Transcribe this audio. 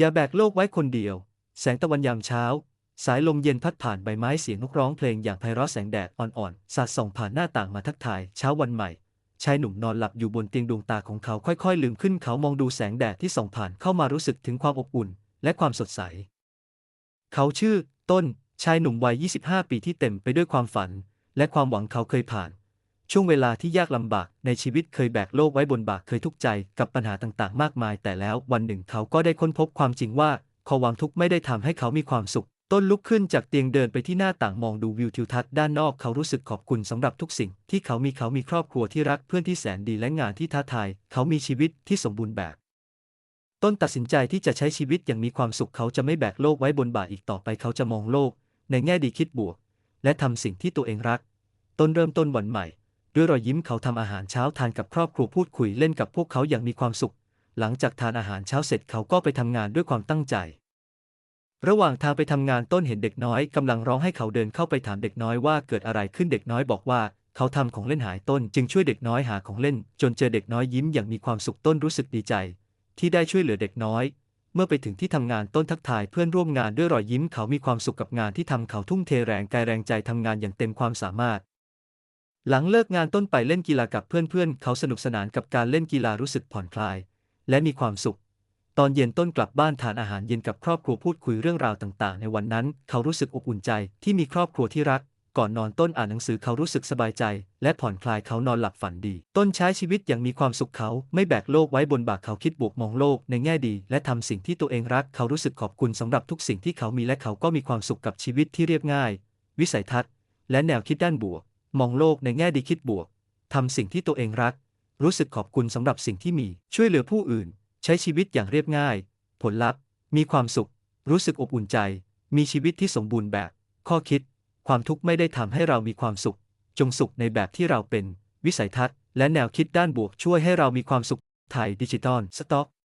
อย่าแบกโลกไว้คนเดียว แสงตะวันยามเช้า สายลมเย็นพัดผ่านใบไม้เสียงนกร้องเพลงอย่างไพเราะแสงแดดอ่อนๆ สาดส่องผ่านหน้าต่างมาทักทายเช้าวันใหม่ ชายหนุ่มนอนหลับอยู่บนเตียงดวงตาของเขาค่อยๆ ลืมขึ้นเขามองดูแสงแดดที่ส่องผ่านเข้ามารู้สึกถึงความอบอุ่น และความสดใส เขาชื่อ ต้น ชายหนุ่มวัย 25 ปีที่เต็มไปด้วยความฝัน และความหวังเขาเคยผ่าน ช่วงเวลาที่ยากลำบากในชีวิตเคยแบกโลกไว้บนบ่าเคยทุกข์ใจกับปัญหาต่างๆ มากมาย แต่แล้ววันหนึ่งเขาก็ได้ค้นพบความจริงว่าความทุกข์ไม่ได้ทำให้เขามีความสุข ต้นลุกขึ้นจากเตียงเดินไปที่หน้าต่างมองดูวิวทิวทัศน์ด้านนอกเขารู้สึกขอบคุณสำหรับทุกสิ่ง ที่เขามีเขามีครอบครัวที่รักเพื่อนที่แสนดีและงานที่ท้าทาย เขามีชีวิตที่สมบูรณ์แบบ ต้นตัดสินใจที่จะใช้ชีวิตอย่างมีความสุขเขาจะไม่แบกโลกไว้บนบ่าอีกต่อไปเขาจะมองโลก ในแง่ดีคิดบวก และทำสิ่งที่ตัวเองรัก ต้นเริ่มต้นวันใหม่ ด้วยรอยยิ้มเขาทำอาหารเช้าทานกับครอบครัวพูดคุยเล่นกับพวกเขาอย่างมีความสุข หลังจากทานอาหารเช้าเสร็จเขาก็ไปทำงานด้วยความตั้งใจ ระหว่างทางไปทำงานต้นเห็นเด็กน้อยกำลังร้องให้เขาเดินเข้าไปถามเด็กน้อยว่าเกิดอะไรขึ้นเด็กน้อยบอกว่า เขาทำของเล่นหายต้น จึงช่วยเด็กน้อยหาของเล่น จนเจอเด็กน้อยยิ้มอย่างมีความสุขต้นรู้สึกดีใจ ที่ได้ช่วยเหลือเด็กน้อยเมื่อไปถึงที่ทำงานต้นทักทายเพื่อนร่วมงานด้วยรอยยิ้มเขามีความสุขกับงานที่ทำเขาทุ่มเทแรงกายแรงใจทำงานอย่างเต็มความสามารถ หลังเลิกงานต้นไปเล่นกีฬากับเพื่อนๆเขาสนุกสนานกับการเล่นกีฬารู้สึกผ่อนคลาย และมีความสุข ตอนเย็นต้นกลับบ้านทานอาหารเย็นกับครอบครัวพูดคุยเรื่องราวต่างๆ ในวันนั้น เขารู้สึกอบอุ่นใจที่มีครอบครัวที่รัก ก่อนนอนต้นอ่านหนังสือเขารู้สึกสบายใจ และผ่อนคลายเขานอนหลับฝันดี ต้นใช้ชีวิตอย่างมีความสุขเขาไม่แบกโลกไว้บนบ่าเขาคิดบวกมองโลกในแง่ดี และทำสิ่งที่ตัวเองรัก เขารู้สึกขอบคุณสำหรับทุกสิ่งที่เขามีและเขาก็มีความสุขกับชีวิตที่เรียบง่าย วิสัยทัศน์ และแนวคิดด้านบวก มองโลกในแง่ดีคิดบวก ทำสิ่งที่ตัวเองรัก รู้สึกขอบคุณสำหรับสิ่งที่มี ช่วยเหลือผู้อื่น ใช้ชีวิตอย่างเรียบง่าย ผลลัพธ์ มีความสุข รู้สึกอบอุ่นใจ มีชีวิตที่สมบูรณ์แบบ ข้อคิด ความทุกข์ไม่ได้ทำให้เรามีความสุข จงสุขในแบบที่เราเป็น วิสัยทัศน์ และแนวคิดด้านบวกช่วยให้เรามีความสุข ไทยดิจิตอลสต็อก